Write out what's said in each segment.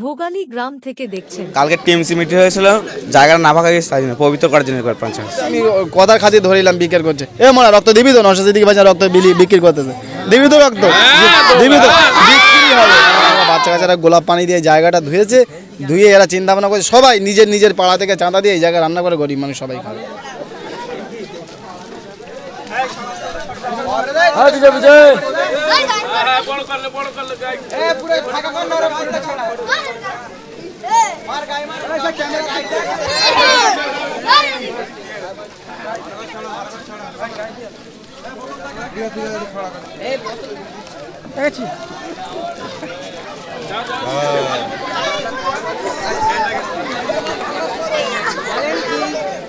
ভোগালী গ্রাম থেকে দেখছেন। কালকে টিএমসি মিটিং হয়েছিল জায়গাটা না ফাঁকা গেছে তাই জন্য পবিত্র করার জন্য করে পঞ্চায়েত আমি কথার খাতির ধরিলাম বিক্রি করছে। এ মনে রক্ত দিবি তো নশো সিদ্দিকি বাচ্চা রক্ত বিলি বিক্রি করতেছে। দিবি তো রক্ত। দিবি তো। বিক্রি হবে। বাচ্চা কাচ্চারা গোলাপ পানি দিয়ে জায়গাটা ধুয়েছে ধুয়ে এরা চিন্তা ভাবনা করছে। সবাই নিজের নিজের পাড়া থেকে চাঁদা দিয়ে এই জায়গায় রান্না করে গরিব মানুষ সবাই খাবে।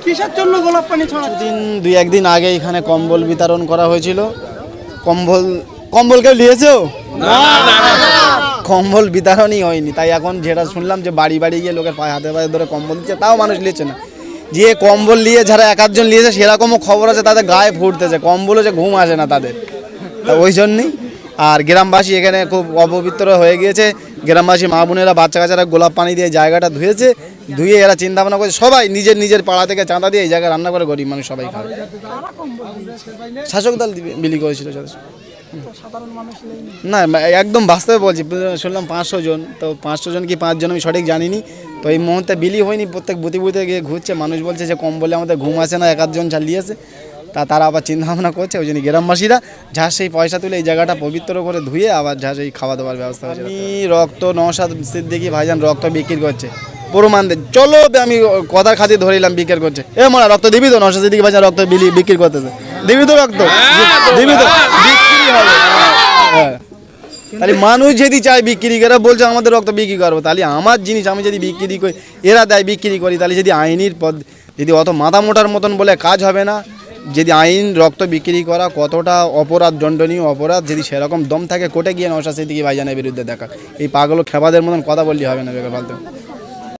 কিসের জন্য গোলাপ পানি ছড়া দিন দুই একদিন আগে এখানে কম্বল বিতরণ করা হয়েছিল। কম্বল কম্বল কেউ নিয়েছেও? কম্বল বিতরণই হয়নি। তাই এখন যেটা শুনলাম যে বাড়ি বাড়ি গিয়ে লোকের পায়ে হাতে পায়ে ধরে কম্বল দিচ্ছে, তাও মানুষ নিয়েছে না। যে কম্বল নিয়ে যারা এক আধজন নিয়েছে সেরকমও খবর আছে, তাদের গায়ে ফুটতেছে। কম্বলও যে ঘুম আসে না তাদের। তা ওই জন্যই। আর গ্রামবাসী এখানে খুব অপবিত্র হয়ে গিয়েছে। গ্রামবাসী মা বোনেরা, বাচ্চা কাচ্চারা গোলাপ পানি দিয়ে জায়গাটা ধুয়েছে। ধুয়ে এরা চিন্তা ভাবনা করছে। সবাই নিজের নিজের পাড়া থেকে চাঁদা দিয়ে এই জায়গায় রান্না করে গরিব মানুষ সবাই খাবে শাসক দল বিলি করেছিল না একদম বাস্তবে বলছি শুনলাম পাঁচশো জন তো পাঁচশো জন কি পাঁচজন আমি সঠিক জানিনি। তো এই মুহূর্তে বিলি হয়নি প্রত্যেক বুতি বুথে গিয়ে ঘুরছে মানুষ বলছে যে কম বলে আমাদের ঘুম আসে না এক আধজন চালিয়েছে। তা তারা আবার চিন্তা ভাবনা করছে ওই জন্য গ্রামবাসীরা যা সেই পয়সা তুলে এই জায়গাটা পবিত্র করে ধুয়ে আবার যা সেই খাওয়া দাওয়ার ব্যবস্থা আমি রক্ত নশাদ সিদ্দিকি ভাইজান রক্ত বিক্রি করছে। প্রমাণ চলো আমি কথার খাতির ধরিলাম বিক্রি করছে। এ মনে রক্ত দিবি তো? নশা সিদ্দিকি ভাইজান রক্ত বিলি বিক্রি করতেছে। দিবি তো রক্ত? দিবি তো? বিক্রি হবে। হ্যাঁ। তাহলে মানুষ যদি চায় বিক্রি করে বলছে আমাদের রক্ত বিক্রি করব। তাহলে আমার জিনিস আমি যদি বিক্রি করি এরা দেয় বিক্রি করি তাহলে যদি আইনির পদ যদি অত মাথা মোটার মতন বলে কাজ হবে না যদি আইন রক্ত বিক্রি করা কতটা অপরাধ দণ্ডনীয় অপরাধ যদি সেরকম দম থাকে কোর্টে গিয়ে নশা সিদ্দিকি ভাইজানের বিরুদ্ধে দেখা। এই পাগল খেবাদের মতন কথা বললে হবে না বেকার ফালতু।